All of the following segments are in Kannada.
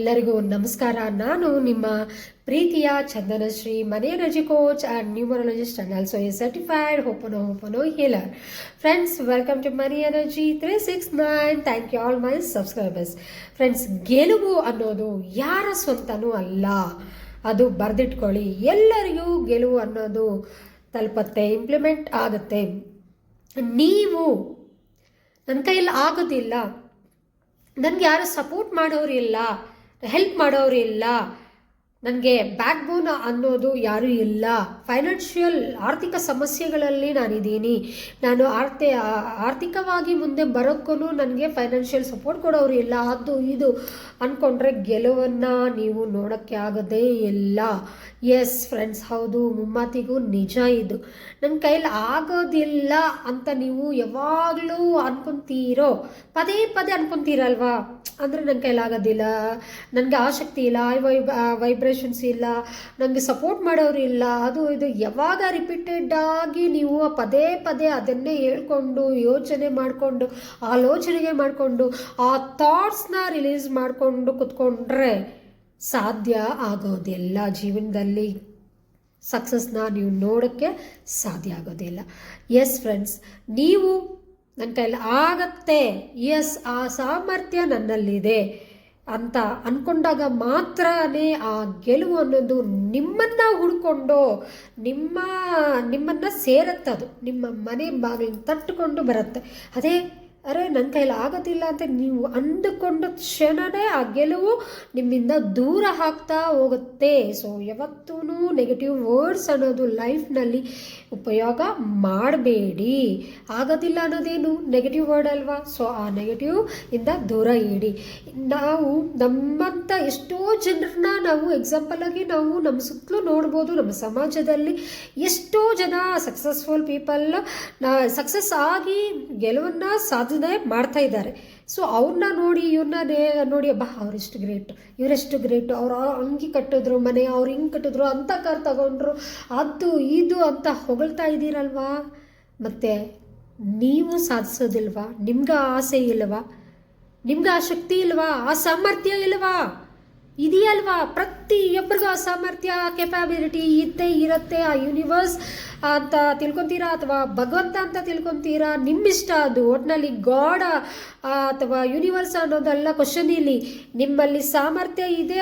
ಎಲ್ಲರಿಗೂ ನಮಸ್ಕಾರ. ನಾನು ನಿಮ್ಮ ಪ್ರೀತಿಯ ಚಂದನಶ್ರೀ ಮನೆಯ Raji coach and numerologist and also a certified ho'oponopono healer friends welcome to money energy three six nine thank you all my subscribers friends ಗೆಲುವು ಅನ್ನೋದು ಯಾರ ಸ್ವಂತನೂ ಅಲ್ಲ. ಅದು ಬರೆದಿಟ್ಕೊಳ್ಳಿ. ಎಲ್ಲರಿಗೂ ಗೆಲುವು ಅನ್ನೋದು ತಲುಪತ್ತೆ ಇಂಪ್ಲಿಮೆಂಟ್ ಆಗುತ್ತೆ. ನೀವು ನನ್ನ ಕೈಯಲ್ಲಿ ಆಗೋದಿಲ್ಲ. ನನಗೆ ಯಾರು ಸಪೋರ್ಟ್ ಮಾಡೋರಿಲ್ಲ ಹೆಲ್ಪ್ ಮಾಡೋರಿಲ್ಲ ನನಗೆ ಬ್ಯಾಕ್ ಬೋನ್ ಅನ್ನೋದು ಯಾರೂ ಇಲ್ಲ. ಫೈನಾನ್ಷಿಯಲ್ ಆರ್ಥಿಕ ಸಮಸ್ಯೆಗಳಲ್ಲಿ ನಾನಿದ್ದೀನಿ. ನಾನು ಆರ್ಥಿ ಆರ್ಥಿಕವಾಗಿ ಮುಂದೆ ಬರೋಕ್ಕೂ ನನಗೆ ಫೈನಾನ್ಷಿಯಲ್ ಸಪೋರ್ಟ್ ಕೊಡೋರು ಇಲ್ಲ. ಅದು ಇದು ಅಂದ್ಕೊಂಡ್ರೆ ಗೆಲುವನ್ನು ನೀವು ನೋಡೋಕ್ಕೆ ಆಗದೇ ಇಲ್ಲ. ಎಸ್ ಫ್ರೆಂಡ್ಸ್ ಹೌದು ಮುಮ್ಮಾತಿಗೂ ನಿಜ ಇದು. ನನ್ನ ಕೈಲಿ ಆಗೋದಿಲ್ಲ ಅಂತ ನೀವು ಯಾವಾಗಲೂ ಅನ್ಕೊತೀರೋ, ಪದೇ ಪದೇ ಅನ್ಕೊತೀರಲ್ವಾ? ಅಂದರೆ ನನ್ನ ಕೈಲಾಗೋದಿಲ್ಲ ನನಗೆ ಆಸಕ್ತಿ ಇಲ್ಲ, ವೈಬ್ ವೈಬ್ರೇಷನ್ಸ್ ಇಲ್ಲ ನನಗೆ ಸಪೋರ್ಟ್ ಮಾಡೋರು ಇಲ್ಲ, ಅದು ಇದು ಯಾವಾಗ ರಿಪೀಟೆಡ್ ಆಗಿ ನೀವು ಪದೇ ಪದೇ ಅದನ್ನೇ ಹೇಳ್ಕೊಂಡು, ಯೋಚನೆ ಮಾಡಿಕೊಂಡು, ಆಲೋಚನೆಗೆ ಮಾಡಿಕೊಂಡು, ಆ ಥಾಟ್ಸ್ನ ರಿಲೀಸ್ ಮಾಡಿಕೊಂಡು ಕುತ್ಕೊಂಡ್ರೆ ಸಾಧ್ಯ ಆಗೋದಿಲ್ಲ. ಜೀವನದಲ್ಲಿ ಸಕ್ಸಸ್ನ ನೀವು ನೋಡೋಕ್ಕೆ ಸಾಧ್ಯ ಆಗೋದಿಲ್ಲ. ಎಸ್ ಫ್ರೆಂಡ್ಸ್ ನೀವು ನನ್ನ ಕೈಯಲ್ಲಿ ಆಗತ್ತೆ. ಎಸ್ ಆ ಸಾಮರ್ಥ್ಯ ನನ್ನಲ್ಲಿದೆ. ಅಂತ ಅಂದ್ಕೊಂಡಾಗ ಮಾತ್ರನೇ ಆ ಗೆಲುವು ಅನ್ನೋದು ನಿಮ್ಮನ್ನು ಹುಡ್ಕೊಂಡು ನಿಮ್ಮ, ನಿಮ್ಮನ್ನು ಸೇರತ್ತದು. ನಿಮ್ಮ ಮನೆ ಬಾಗಿಲು ತಟ್ಟುಕೊಂಡು ಬರುತ್ತೆ. ಅದೇ ಅರೆ ನನ್ನ ಕೈಲಿ ಆಗೋದಿಲ್ಲ ಅಂತ ನೀವು ಅಂದುಕೊಂಡ ಕ್ಷಣವೇ ಆ ಗೆಲುವು ನಿಮ್ಮಿಂದ ದೂರ ಹಾಕ್ತಾ ಹೋಗುತ್ತೆ. ಸೊ ಯಾವತ್ತೂ ನೆಗೆಟಿವ್ ವರ್ಡ್ಸ್ ಅನ್ನೋದು ಲೈಫ್ನಲ್ಲಿ ಉಪಯೋಗ ಮಾಡಬೇಡಿ. ಆಗೋದಿಲ್ಲ ಅನ್ನೋದೇನು ನೆಗೆಟಿವ್ ವರ್ಡ್ ಅಲ್ವಾ? ಸೊ ಆ ನೆಗೆಟಿವ್ ಇಂದ ದೂರ ಇಡಿ. ನಾವು ನಮ್ಮಂಥ ಎಷ್ಟೋ ಜನರನ್ನ ನಾವು ಎಕ್ಸಾಂಪಲಾಗಿ ನಾವು ನಮ್ಮ ಸುತ್ತಲೂ ನೋಡ್ಬೋದು. ನಮ್ಮ ಸಮಾಜದಲ್ಲಿ ಎಷ್ಟೋ ಜನ ಸಕ್ಸಸ್ಫುಲ್ ಪೀಪಲ್ ಸಕ್ಸಸ್ ಆಗಿ ಗೆಲುವನ್ನು ಸಾಧನೆ ಮಾಡ್ತಾ ಇದ್ದಾರೆ. ಸೊ ಅವ್ರನ್ನ ನೋಡಿ ಇವ್ರನ್ನೇ ನೋಡಿ ಅಬ್ಬಾ ಅವರೆಷ್ಟು ಗ್ರೇಟ್ ಇವರೆಷ್ಟು ಗ್ರೇಟು ಅವ್ರು ಅಂಗಿ ಕಟ್ಟಿದ್ರು, ಮನೆ ಅವ್ರು ಹಿಂಗೆ ಕಟ್ಟಿದ್ರು, ಅಂತ ಕಾರ್ ತಗೊಂಡ್ರು, ಅದು, ಇದು ಅಂತ ಹೊಗಳ್ತಾ ಇದ್ದೀರಲ್ವಾ? ಮತ್ತು ನೀವು ಸಾಧಿಸೋದಿಲ್ವಾ? ನಿಮ್ಗೆ ಆಸೆ ಇಲ್ವಾ? ನಿಮ್ಗೆ ಆ ಶಕ್ತಿ ಇಲ್ವಾ? ಆ ಸಾಮರ್ಥ್ಯ ಇಲ್ವಾ? ಇದೆಯಲ್ವಾ? ಪ್ರತಿಯೊಬ್ಬರಿಗೂ ಆ ಸಾಮರ್ಥ್ಯ ಕೆಪಾಬಿಲಿಟಿ ಇದ್ದೇ ಇರುತ್ತೆ, ಆ ಯೂನಿವರ್ಸ್ ಅಂತ ತಿಳ್ಕೊತೀರಾ ಅಥವಾ ಭಗವಂತ ಅಂತ ತಿಳ್ಕೊತೀರಾ? ನಿಮ್ಮಿಷ್ಟ ಅದು. ಒಟ್ನಲ್ಲಿ ಗಾಡ ಅಥವಾ ಯೂನಿವರ್ಸ್ ಅನ್ನೋದಲ್ಲ ಕ್ವಶನ್ ಇಲ್ಲಿ. ನಿಮ್ಮಲ್ಲಿ ಸಾಮರ್ಥ್ಯ ಇದೆ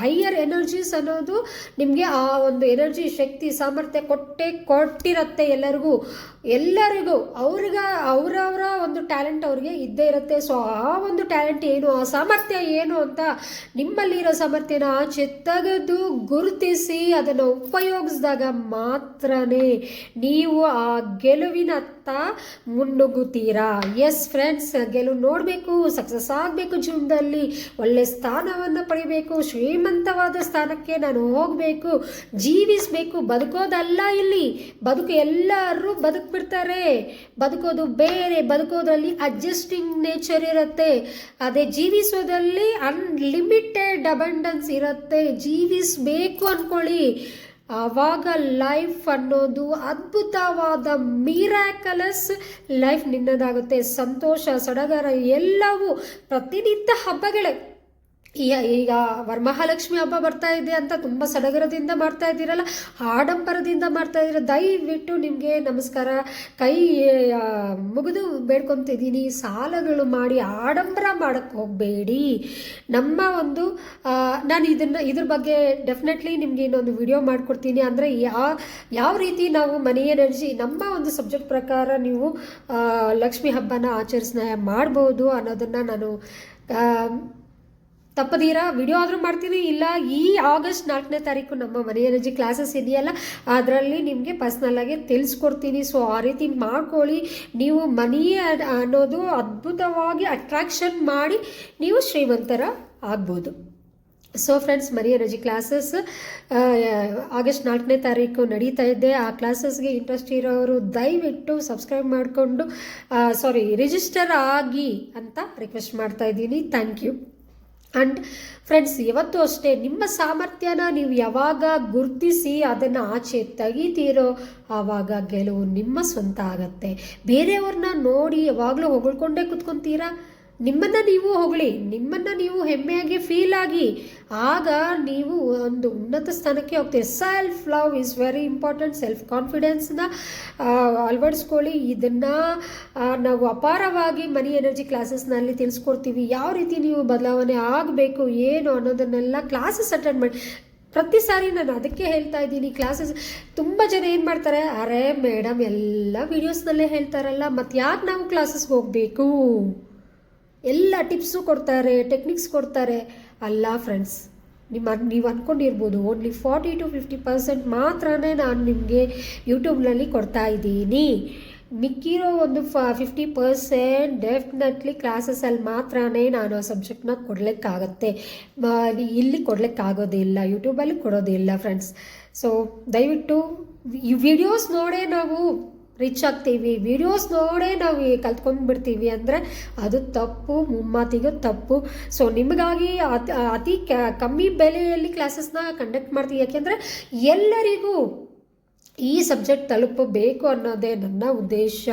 ಹೈಯರ್ ಎನರ್ಜೀಸ್ ಅನ್ನೋದು ನಿಮಗೆ ಆ ಒಂದು ಎನರ್ಜಿ ಶಕ್ತಿ, ಸಾಮರ್ಥ್ಯ ಕೊಟ್ಟೆ ಕೊಟ್ಟಿರತ್ತೆ ಎಲ್ಲರಿಗೂ. ಎಲ್ಲರಿಗೂ. ಅವ್ರಿಗೆ, ಅವರವರ ಒಂದು ಟ್ಯಾಲೆಂಟ್ ಅವ್ರಿಗೆ ಇದ್ದೇ ಇರುತ್ತೆ. ಸೊ ಆ ಒಂದು ಟ್ಯಾಲೆಂಟ್ ಏನು, ಆ ಸಾಮರ್ಥ್ಯ ಏನು ಅಂತ ನಿಮ್ಮಲ್ಲಿರೋ ಸಾಮರ್ಥ್ಯನ ಆಚೆ ಗುರುತಿಸಿ ಅದನ್ನು ಉಪಯೋಗಿಸಿದಾಗ ಮಾತ್ರನೇ ನೀವು ಆ ಗೆಲುವಿನತ್ತ ಮುನ್ನುಗ್ಗುತ್ತೀರಾ? ಎಸ್ ಫ್ರೆಂಡ್ಸ್ ಗೆಲುವು ನೋಡಬೇಕು ಸಕ್ಸಸ್ ಆಗಬೇಕು ಜೀವನದಲ್ಲಿ. ಒಳ್ಳೆ ಸ್ಥಾನವನ್ನು ಪಡಿಬೇಕು, ಶ್ರೀಮಂತವಾದ ಸ್ಥಾನಕ್ಕೆ ನಾನು ಹೋಗಬೇಕು. ಜೀವಿಸಬೇಕು, ಬದುಕೋದಲ್ಲ ಇಲ್ಲಿ. ಬದುಕು ಎಲ್ಲರೂ ಬದುಕ್ಬಿಡ್ತಾರೆ. ಬದುಕೋದು ಬೇರೆ, ಬದುಕೋದ್ರಲ್ಲಿ ಅಡ್ಜಸ್ಟಿಂಗ್ ನೇಚರ್ ಇರುತ್ತೆ. ಅದೇ ಜೀವಿಸೋದಲ್ಲಿ ಅನ್ಲಿಮಿಟೆಡ್ ಅಬಂಡೆನ್ಸ್ ಇರುತ್ತೆ. ಜೀವಿಸಬೇಕು ಅಂದ್ಕೊಳ್ಳಿ ಆವಾಗ ಲೈಫ್ ಅನ್ನೋದು ಅದ್ಭುತವಾದ ಮೀರಾಕಲಸ್ ಲೈಫ್ ನಿನ್ನದಾಗುತ್ತೆ. ಸಂತೋಷ ಸಡಗರ ಎಲ್ಲವೂ ಪ್ರತಿನಿತ್ಯ ಹಬ್ಬಗಳೇ. ಈಗ ವರಮಹಾಲಕ್ಷ್ಮಿ ಹಬ್ಬ ಬರ್ತಾ ಇದೆ ಅಂತ ತುಂಬ ಸಡಗರದಿಂದ ಮಾಡ್ತಾ ಇದ್ದೀರಲ್ಲ, ಆಡಂಬರದಿಂದ ಮಾಡ್ತಾ ಇದ್ದೀರ, ದಯವಿಟ್ಟು ನಿಮಗೆ ನಮಸ್ಕಾರ. ಕೈ ಮುಗಿದು ಬೇಡ್ಕೊತಿದ್ದೀನಿ, ಸಾಲಗಳು ಮಾಡಿ ಆಡಂಬರ ಮಾಡೋಕ್ಕೆ ಹೋಗಬೇಡಿ. ನಮ್ಮ ಒಂದು ನಾನು ಇದನ್ನು, ಇದ್ರ ಬಗ್ಗೆ ಡೆಫಿನೆಟ್ಲಿ ನಿಮಗೆ ಇನ್ನೊಂದು ವಿಡಿಯೋ ಮಾಡಿಕೊಡ್ತೀನಿ. ಅಂದರೆ ಯಾವ ಯಾವ ರೀತಿ ನಾವು ಮನಿ ಎನರ್ಜಿ, ನಮ್ಮ ಒಂದು ಸಬ್ಜೆಕ್ಟ್ ಪ್ರಕಾರ ನೀವು ಲಕ್ಷ್ಮಿ ಹಬ್ಬನ ಆಚರಿಸ್ನ, ಮಾಡ್ಬೋದು ಅನ್ನೋದನ್ನು ನಾನು ತಪ್ಪದೀರಾ? ವಿಡಿಯೋ ಆದರೂ ಮಾಡ್ತೀನಿ. ಇಲ್ಲ, ಈ ಆಗಸ್ಟ್ ನಾಲ್ಕನೇ ತಾರೀಕು ನಮ್ಮ ಮನೆ ಎನರ್ಜಿ ಕ್ಲಾಸಸ್ ಇದೆಯಲ್ಲ, ಅದರಲ್ಲಿ ನಿಮಗೆ ಪರ್ಸ್ನಲ್ಲಾಗಿ ತಿಳಿಸ್ಕೊಡ್ತೀನಿ. ಸೊ ಆ ರೀತಿ ಮಾಡ್ಕೊಳ್ಳಿ. ನೀವು ಮನಿ ಅನ್ನೋದು ಅದ್ಭುತವಾಗಿ ಅಟ್ರಾಕ್ಷನ್ ಮಾಡಿ ನೀವು ಶ್ರೀಮಂತರ ಆಗ್ಬೋದು. So friends money energy classes August ನಾಲ್ಕನೇ ತಾರೀಕು ನಡೀತಾ ಇದೆ. ಆ ಕ್ಲಾಸಸ್ಗೆ ಇಂಟ್ರೆಸ್ಟ್ ಇರೋರು ದಯವಿಟ್ಟು ಸಬ್ಸ್ಕ್ರೈಬ್ ಮಾಡಿಕೊಂಡು ಸಾರಿ ರಿಜಿಸ್ಟರ್ ಆಗಿ ಅಂತ ರಿಕ್ವೆಸ್ಟ್ ಮಾಡ್ತಾ ಇದ್ದೀನಿ. ಥ್ಯಾಂಕ್ ಯು ಆ್ಯಂಡ್ ಫ್ರೆಂಡ್ಸ್ ಯಾವತ್ತೂ ಅಷ್ಟೇ, ನಿಮ್ಮ ಸಾಮರ್ಥ್ಯನ ನೀವು ಯಾವಾಗ ಗುರುತಿಸಿ ಅದನ್ನು ಆಚೆ ತೆಗಿತೀರೋ ಆವಾಗ ಗೆಲುವು ನಿಮ್ಮ ಸ್ವಂತ ಆಗತ್ತೆ. ಬೇರೆಯವ್ರನ್ನ ನೋಡಿ ಯಾವಾಗಲೂ ಹೊಗಳ್ಕೊಂಡೇ ಕುತ್ಕೊತೀರಾ? ನಿಮ್ಮನ್ನು ನೀವು ಹೊಗಳಿ, ನಿಮ್ಮನ್ನು ನೀವು ಹೆಮ್ಮೆಯಾಗಿ ಫೀಲ್ ಆಗಿ, ಆಗ ನೀವು ಒಂದು ಉನ್ನತ ಸ್ಥಾನಕ್ಕೆ ಹೋಗ್ತೀರಿ. Self love is very important self ಕಾನ್ಫಿಡೆನ್ಸ್ನ ಅಳವಡಿಸ್ಕೊಳ್ಳಿ. ಇದನ್ನು ನಾವು ಅಪಾರವಾಗಿ ಮನಿ ಎನರ್ಜಿ ಕ್ಲಾಸಸ್ನಲ್ಲಿ ತಿಳಿಸ್ಕೊಡ್ತೀವಿ. ಯಾವ ರೀತಿ ನೀವು ಬದಲಾವಣೆ ಆಗಬೇಕು, ಏನು ಅನ್ನೋದನ್ನೆಲ್ಲ ಕ್ಲಾಸಸ್ ಅಟೆಂಡ್ ಮಾಡಿ. ಪ್ರತಿ ಸಾರಿ ನಾನು ಅದಕ್ಕೆ ಹೇಳ್ತಾ ಇದ್ದೀನಿ ಕ್ಲಾಸಸ್ ತುಂಬ ಜನ ಏನು ಮಾಡ್ತಾರೆ? ಅರೆ ಮೇಡಮ್ ಎಲ್ಲ ವೀಡಿಯೋಸ್ನಲ್ಲೇ ಹೇಳ್ತಾರಲ್ಲ, ಮತ್ತು ಯಾಕೆ ನಾವು ಕ್ಲಾಸಸ್ಗೆ ಹೋಗಬೇಕು? ಎಲ್ಲ ಟಿಪ್ಸು ಕೊಡ್ತಾರೆ ಟೆಕ್ನಿಕ್ಸ್ ಕೊಡ್ತಾರೆ. ಅಲ್ಲ ಫ್ರೆಂಡ್ಸ್ ನಿಮ್ಮ ನೀವು ಅಂದ್ಕೊಂಡಿರ್ಬೋದು only forty to fifty percent ಮಾತ್ರನೇ ನಾನು ನಿಮಗೆ ಯೂಟ್ಯೂಬ್ನಲ್ಲಿ ಕೊಡ್ತಾ ಇದ್ದೀನಿ. ಮಿಕ್ಕಿರೋ ಒಂದು ಫ ಫಿಫ್ಟಿ ಪರ್ಸೆಂಟ್ ಡೆಫಿನೆಟ್ಲಿ ಕ್ಲಾಸಸಲ್ಲಿ ಮಾತ್ರನೇ ನಾನು ಆ ಸಬ್ಜೆಕ್ಟ್ನ ಕೊಡಲಿಕ್ಕಾಗತ್ತೆ. ಇಲ್ಲಿ ಕೊಡಲಿಕ್ಕಾಗೋದಿಲ್ಲ ಯೂಟ್ಯೂಬಲ್ಲಿ ಕೊಡೋದಿಲ್ಲ ಫ್ರೆಂಡ್ಸ್ ಸೊ ದಯವಿಟ್ಟು, ಈ ವಿಡಿಯೋಸ್ ನೋಡೇ ನಾವು ರಿಚ್ ಆಗ್ತೀವಿ. ವಿಡಿಯೋಸ್ ನೋಡೇ ನಾವು ಕಲ್ತ್ಕೊಂಡು ಬಿಡ್ತೀವಿ ಅಂದರೆ ಅದು ತಪ್ಪು, ಮುಮ್ಮಾತಿಗೂ ತಪ್ಪು. ಸೊ ನಿಮಗಾಗಿ ಅತಿ ಅತಿ ಕಮ್ಮಿ ಬೆಲೆಯಲ್ಲಿ ಕ್ಲಾಸಸ್ನ ಕಂಡಕ್ಟ್ ಮಾಡ್ತೀವಿ. ಯಾಕೆಂದರೆ ಎಲ್ಲರಿಗೂ ಈ ಸಬ್ಜೆಕ್ಟ್ ತಲುಪಬೇಕು ಅನ್ನೋದೇ ನನ್ನ ಉದ್ದೇಶ.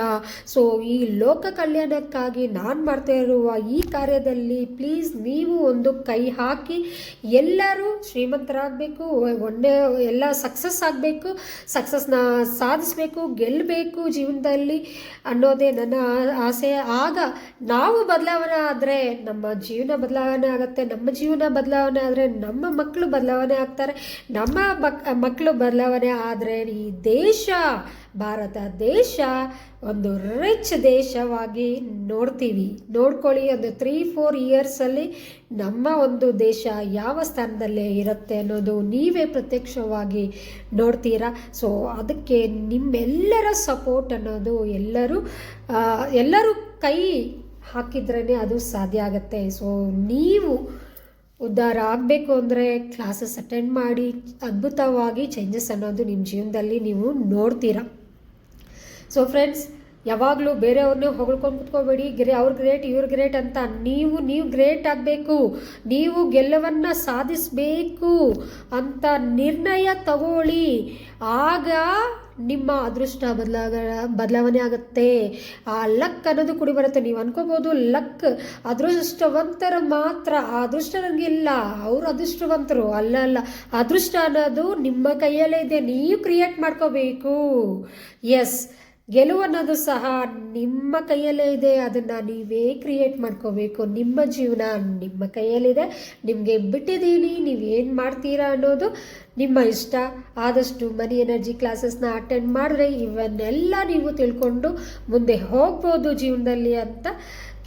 ಸೊ ಈ ಲೋಕ ಕಲ್ಯಾಣಕ್ಕಾಗಿ ನಾನು ಮಾಡ್ತಾ ಇರುವ ಈ ಕಾರ್ಯದಲ್ಲಿ ಪ್ಲೀಸ್ ನೀವು ಒಂದು ಕೈ ಹಾಕಿ ಎಲ್ಲರೂ ಶ್ರೀಮಂತರಾಗಬೇಕು ಒಳ್ಳೆ ಎಲ್ಲ ಸಕ್ಸಸ್ ಆಗಬೇಕು ಸಕ್ಸಸ್ನ ಸಾಧಿಸಬೇಕು ಗೆಲ್ಲಬೇಕು ಜೀವನದಲ್ಲಿ ಅನ್ನೋದೇ ನನ್ನ ಆಸೆ. ಆಗ ನಾವು ಬದಲಾವಣೆ ಆದರೆ, ನಮ್ಮ ಜೀವನ ಬದಲಾವಣೆ ಆಗುತ್ತೆ, ನಮ್ಮ ಜೀವನ ಬದಲಾವಣೆ ಆದರೆ, ನಮ್ಮ ಮಕ್ಕಳು ಬದಲಾವಣೆ ಆಗ್ತಾರೆ, ನಮ್ಮ ಮಕ್ ಮಕ್ಕಳು ಬದಲಾವಣೆ ಆದರೆ ಈ ದೇಶ, ಭಾರತ ದೇಶ, ಒಂದು ರಿಚ್ ದೇಶವಾಗಿ ನೋಡ್ತೀವಿ. ನೋಡ್ಕೊಳ್ಳಿ, ಒಂದು ತ್ರೀ ಫೋರ್ ಇಯರ್ಸಲ್ಲಿ ನಮ್ಮ ಒಂದು ದೇಶ ಯಾವ ಸ್ಥಾನದಲ್ಲೇ ಇರುತ್ತೆ ಅನ್ನೋದು ನೀವೇ ಪ್ರತ್ಯಕ್ಷವಾಗಿ ನೋಡ್ತೀರಾ? ಸೊ ಅದಕ್ಕೆ ನಿಮ್ಮೆಲ್ಲರ ಸಪೋರ್ಟ್ ಅನ್ನೋದು ಎಲ್ಲರೂ ಎಲ್ಲರೂ ಕೈ ಹಾಕಿದ್ರೇ ಅದು ಸಾಧ್ಯ ಆಗುತ್ತೆ. ಸೊ ನೀವು ಉದ್ಧಾರ ಆಗಬೇಕು ಅಂದರೆ ಕ್ಲಾಸಸ್ ಅಟೆಂಡ್ ಮಾಡಿ ಅದ್ಭುತವಾಗಿ ಚೇಂಜಸ್ ಅನ್ನೋದು ನಿಮ್ಮ ಜೀವನದಲ್ಲಿ ನೀವು ನೋಡ್ತೀರಾ. ಸೊ ಫ್ರೆಂಡ್ಸ್ ಯಾವಾಗಲೂ ಬೇರೆಯವ್ರನ್ನೇ ಹೊಗಳ್ಕೊಂಡು ಕುತ್ಕೋಬೇಡಿ. ಗ್ರೇ, ಅವ್ರ ಗ್ರೇಟ್ ಇವ್ರ ಗ್ರೇಟ್ ಅಂತ ನೀವು ನೀವು ಗ್ರೇಟ್ ಆಗಬೇಕು. ನೀವು ಗೆಲ್ಲವನ್ನು ಸಾಧಿಸಬೇಕು ಅಂತ ನಿರ್ಣಯ ತಗೊಳ್ಳಿ. ಆಗ ನಿಮ್ಮ ಅದೃಷ್ಟ ಬದಲಾಗ, ಬದಲಾವಣೆ ಆಗುತ್ತೆ. ಆ ಲಕ್ ಅನ್ನೋದು ಕುಡಿ ಬರುತ್ತೆ. ನೀವು ಅನ್ಕೋಬೋದು ಲಕ್ ಅದೃಷ್ಟವಂತರ ಮಾತ್ರ. ಆ ಅದೃಷ್ಟ ನನಗಿಲ್ಲ ಅವರು ಅದೃಷ್ಟವಂತರು. ಅಲ್ಲ ಅಲ್ಲ. ಅದೃಷ್ಟ ಅನ್ನೋದು ನಿಮ್ಮ ಕೈಯಲ್ಲೇ ಇದೆ. ನೀವು ಕ್ರಿಯೇಟ್ ಮಾಡ್ಕೋಬೇಕು. ಎಸ್ ಗೆಲುವು ಅನ್ನೋದು ಸಹ ನಿಮ್ಮ ಕೈಯಲ್ಲೇ ಇದೆ. ಅದನ್ನು ನೀವೇ ಕ್ರಿಯೇಟ್ ಮಾಡ್ಕೋಬೇಕು. ನಿಮ್ಮ ಜೀವನ ನಿಮ್ಮ ಕೈಯಲ್ಲಿದೆ. ನಿಮಗೆ ಬಿಟ್ಟಿದ್ದೀನಿ. ಏನು ಮಾಡ್ತೀರಾ ಅನ್ನೋದು ನಿಮ್ಮ ಇಷ್ಟ. ಆದಷ್ಟು ಮನಿ ಎನರ್ಜಿ ಕ್ಲಾಸಸ್ನ ಅಟೆಂಡ್ ಮಾಡಿದ್ರೆ ಇವನ್ನೆಲ್ಲ ನೀವು ತಿಳ್ಕೊಂಡು ಮುಂದೆ ಹೋಗ್ಬೋದು ಜೀವನದಲ್ಲಿ ಅಂತ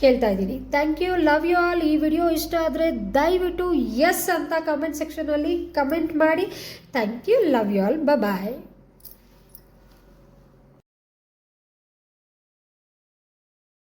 ಕೇಳ್ತಾ ಇದ್ದೀನಿ. Thank you love you all ಈ ವಿಡಿಯೋ ಇಷ್ಟ ಆದರೆ ದಯವಿಟ್ಟು ಎಸ್ ಅಂತ ಕಮೆಂಟ್ ಸೆಕ್ಷನಲ್ಲಿ ಕಮೆಂಟ್ ಮಾಡಿ. Thank you love you all bye